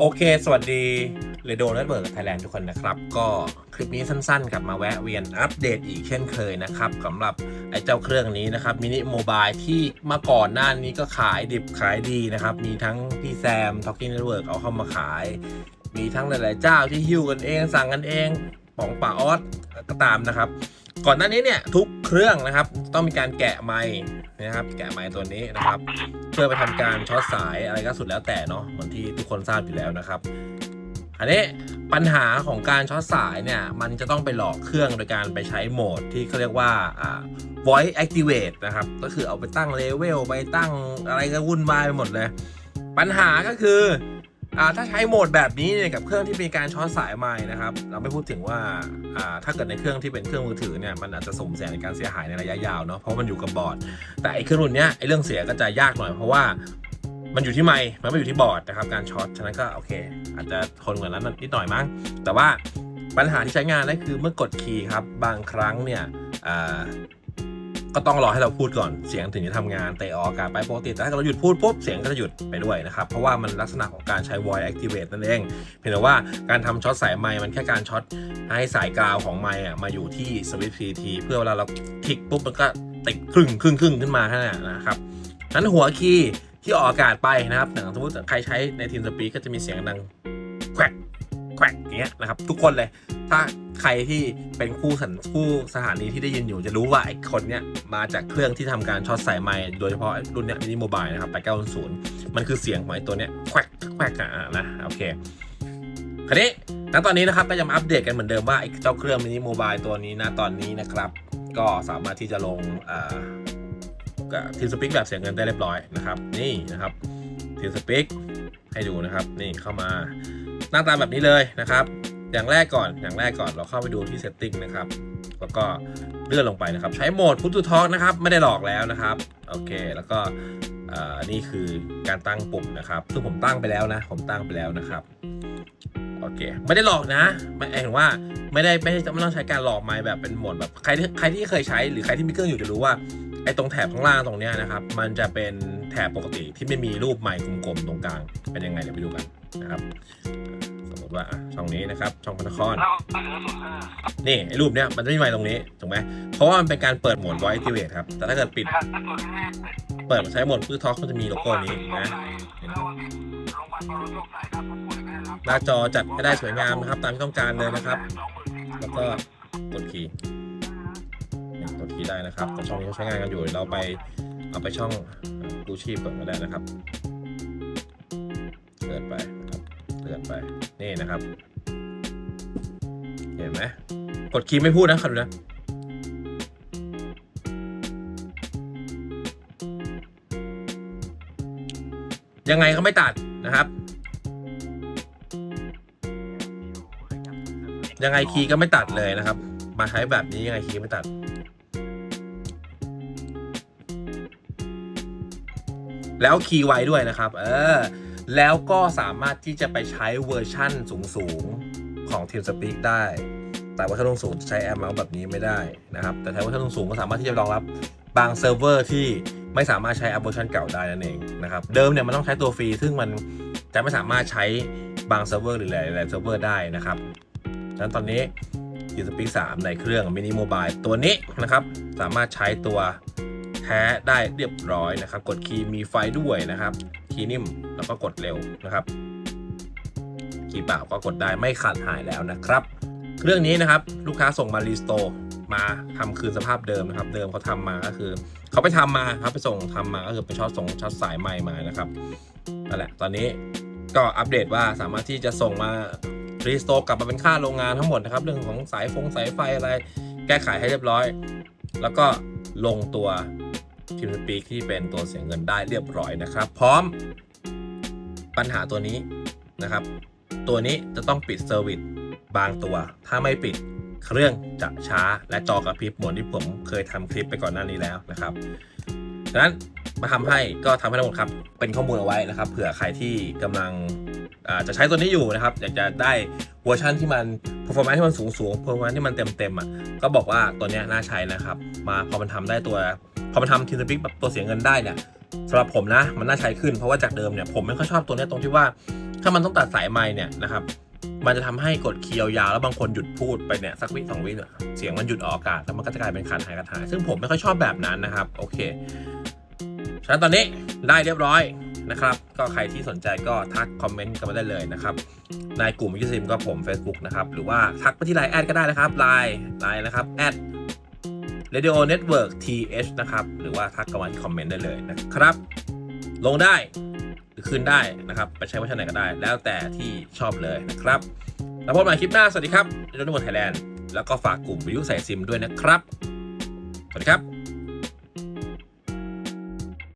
โอเค สวัสดีเรโดเน็ตเบิร์กไทยแลนด์ทุกคนนะครับ ก็คลิปนี้สั้นๆกลับมาแวะเวียนอัปเดตอีกเช่นเคยนะครับสำหรับไอ้เจ้าเครื่องนี้นะครับมินิโมบายที่เมื่อก่อนหน้านี้ก็ขายดิบขายดีนะครับ มีทั้งพี่แซม Talking Network เอาเข้ามาขาย มีทั้งหลายๆเจ้าที่ฮิ้วกันเอง สั่งกันเองป๋องป่าออสก็ตามนะครับ ก่อนหน้านี้เนี่ยทุกเครื่องนะครับต้องมีการแกะไมค์นะครับ แกะไมค์ตัวนี้นะครับ เพื่อไปทำการช็อตสายอะไรก็สุดแล้วแต่เนาะเหมือนที่ทุกคนทราบอยู่แล้วนะครับ อันนี้ปัญหาของการช็อตสายเนี่ยมันจะต้องไปหลอกเครื่องโดยการไปใช้โหมดที่เขาเรียกว่า voice activate นะครับ ก็คือเอาไปตั้งเลเวลไปตั้งอะไรก็วุ่นวายไปหมดเลย ปัญหาก็คือ ถ้าใช้โหมดแบบนี้เนี่ยกับเครื่องที่มีการช็อตสายไม้นะครับ เราไม่พูดถึงว่าอ่าถ้าเกิดในเครื่องที่เป็นเครื่องมือถือเนี่ยมันอาจจะส่งเสียงในการเสียหายในระยะยาวเนาะเพราะมันอยู่กับบอร์ด แต่ไอ้เครื่องรุ่นเนี้ยไอ้เรื่องเสียก็จะยากหน่อยเพราะว่ามันอยู่ที่ไมค์มันไม่อยู่ที่บอร์ดนะครับการช็อตฉะนั้นก็โอเค อาจจะทนกว่านั้นนิดหน่อยมั้งแต่ว่าปัญหาที่ใช้งานได้คือเมื่อกดคีย์ครับบางครั้งเนี่ยอ่า ก็ต้องรอให้เราพูดก่อนเสียงถึงจะทำงานเตะออกอากาศไปปกติแต่ถ้าเราหยุดพูดปุ๊บเสียงก็จะหยุดไปด้วยนะครับเพราะว่ามันลักษณะของการใช้ voice activate นั่นเองเพียงแต่ว่าการทำช็อตสายไมค์มันแค่การช็อตให้สายกราวของไมค์อะมาอยู่ที่สวิตช์ PT เพื่อเวลาเราคลิกปุ๊บมันก็ติดครึ่งครึ่งครึ่งขึ้นมาแค่นั้นนะครับนั้นหัวคีย์ที่ออกอากาศไปนะครับอย่างสมมติใครใช้ในทีมสปีกก็จะมีเสียงดัง แควกอย่างเงี้ยนะครับ ทุกคนเลย ถ้าใครที่เป็นคู่สันคู่สถานีที่ได้ยินอยู่จะรู้ว่าไอ้คนเนี้ยมาจากเครื่องที่ทำการช็อตสายไมค์โดยเฉพาะรุ่นเนี้ยมินิโมบายนะครับไป900มันคือเสียงของไอ้ตัวเนี้ยแควกแควกอะนะโอเคคราวนี้ณตอนนี้นะครับก็จะมาอัปเดตกันเหมือนเดิมว่าไอ้เจ้าเครื่องมินิโมบายตัวนี้นะตอนนี้นะครับ ก็สามารถที่จะลงทีมสปิกแบบเสียงเงินได้เรียบร้อยนะครับ นี่นะครับทีมสปิกให้ดูนะครับ นี่เข้ามา หน้าตาแบบนี้เลยนะครับ อย่างแรกก่อนอย่างแรกก่อนเราเข้าไปดูที่ setting นะครับ แล้วก็เลื่อนลงไปนะครับ ใช้โหมดพุทธทอกนะครับ ไม่ได้หลอกแล้วนะครับโอเค แล้วก็อ่านี่คือการตั้งปุ่มนะครับ ซึ่งผมตั้งไปแล้วนะ ผมตั้งไปแล้วนะครับโอเค ไม่ได้หลอกนะไม่เห็นว่าไม่ได้ไม่ไม่ต้องใช้การหลอกไม้แบบเป็นโหมดแบบใครที่ใครที่เคยใช้หรือใครที่มีเครื่องอยู่จะรู้ว่าไอ้ตรงแถบข้างล่างตรงเนี้ยนะครับ มันจะเป็นแถบปกติที่ไม่มีรูปไม้กลมๆตรงกลางเป็นยังไงเดี๋ยวไปดูกันนะครับ มมติว่าอะช่องนี้นะครับ ช่องพระนครนี่ไอ้รูปเนี้ยมันจะไม่มีไม้ตรงนี้ถูกไหมเพราะว่ามันเป็นการเปิดโหมด voice activate ครับ แต่ถ้าเกิดปิด เปิดใช้โหมดพื้นท็อกมันจะมีโลโก้นี้นะเห็นไหมหน้าจอจัดให้ได้สวยงามนะครับ ตามที่ต้องการเลยนะครับ แล้วก็กดคีย์นี่กดคีย์ได้นะครับแต่ช่องนี้เขาใช้งานกันอยู่เดี๋ยวเราไปเอาไปช่องดูชีพก่อนก็ได้นะครับเลื่อนไปนะครับเลื่อนไป นี่นะครับ เห็นไหมกดคีย์ไม่พูดนะครับดูนะยังไงก็ไม่ตัดนะครับ ยังไงคีย์ก็ไม่ตัดเลยนะครับ มาใช้แบบนี้ยังไงคีย์ไม่ตัดแล้วคีย์ไว้ด้วยนะครับ เออ แล้วก็สามารถที่จะไปใช้เวอร์ชั่นสูงๆของ TeamSpeak ได้ แต่เวอร์ชันสูงจะใช้แอมเมาส์แบบนี้ไม่ได้นะครับ แต่ใช้เวอร์ชันสูงก็สามารถที่จะรองรับบางเซิร์ฟเวอร์ที่ไม่สามารถใช้แอปเวอร์ชันเก่าได้นั่นเองนะครับ เดิมเนี่ยมันต้องใช้ตัวฟรี ซึ่งมันจะไม่สามารถใช้บางเซิร์ฟเวอร์หรือหลายๆเซิร์ฟเวอร์ได้นะครับฉะนั้นตอนนี้ t ีสปีก3ในเครื่องมินิโมบายตัวนี้นะครับ สามารถใช้ตัว แท้ได้เรียบร้อยนะครับ กดคีย์มีไฟด้วยนะครับ คีย์นิ่มแล้วก็กดเร็วนะครับ คีย์เปล่าก็กดได้ไม่ขาดหายแล้วนะครับ เครื่องนี้นะครับลูกค้าส่งมารีสโตร์มาทำคืนสภาพเดิมนะครับ เดิมเขาทำมาก็คือเขาไปทำมาครับไปส่งทำมาก็คือไปช็อตส่งช็อตสายใหม่มานะครับนั่นแหละตอนนี้ก็อัปเดตว่าสามารถที่จะส่งมารีสโตร์กลับมาเป็นค่าโรงงานทั้งหมดนะครับ เรื่องของสายฟงสายไฟอะไร แก้ไขให้เรียบร้อย แล้วก็ลงตัว ทีมสปีกที่เป็นตัวเสียเงินได้เรียบร้อยนะครับ พร้อม ปัญหาตัวนี้นะครับ ตัวนี้จะต้องปิดเซอร์วิสบางตัว ถ้าไม่ปิดเครื่องจะช้าและจอกระพริบเหมือนที่ผมเคยทำคลิปไปก่อนหน้านี้แล้วนะครับดังนั้นมาทำให้ก็ทำให้ทั้งหมดครับเป็นข้อมูลเอาไว้นะครับ เผื่อใครที่กำลังจะใช้ตัวนี้อยู่นะครับ อยากจะได้เวอร์ชันที่มัน performance ที่มันสูงสูง performance ที่มันเต็มเต็มๆอะก็บอกว่าตัวนี้น่าใช้นะครับ มาพอมันทำได้ตัว อมันทำทีมสปิกแบบตัวเสียเงินได้เนี่ยสำหรับผมนะมันน่าใช้ขึ้นเพราะว่าจากเดิมเนี่ยผมไม่ค่อยชอบตัวเนี้ยตรงที่ว่า ถ้ามันต้องตัดสายไม้เนี่ยนะครับมันจะทำให้กดเคียวยาวแล้วบางคนหยุดพูดไปเนี่ยสักวิสองวิเนี่ยเสียงมันหยุดออกอากาศแล้วมันก็จะกลายเป็นขาดหายขาดหายซึ่งผมไม่ค่อยชอบแบบนั้นนะครับโอเคฉะนั้นตอนนี้ได้เรียบร้อยนะครับ ก็ใครที่สนใจก็ทักคอมเมนต์กันมาได้เลยนะครับ ในกลุ่มยูซิมก็ผม Facebook นะครับ หรือว่าทักไปที่ไลน์แอดก็ได้นะครับไลน์ไลน์นะครับแอด Radio Network TH นะครับ หรือว่าทักกันมาที่คอมเมนต์ได้เลยนะครับ ลงได้หรือคืนได้นะครับ ไปใช้เวอร์ชันไหนก็ได้ แล้วแต่ที่ชอบเลยนะครับ แล้วพบกันใหม่คลิปหน้า สวัสดีครับ Radio Network Thailand แล้วก็ฝากกลุ่มวิทยุใส่ซิมด้วยนะครับ สวัสดีครับ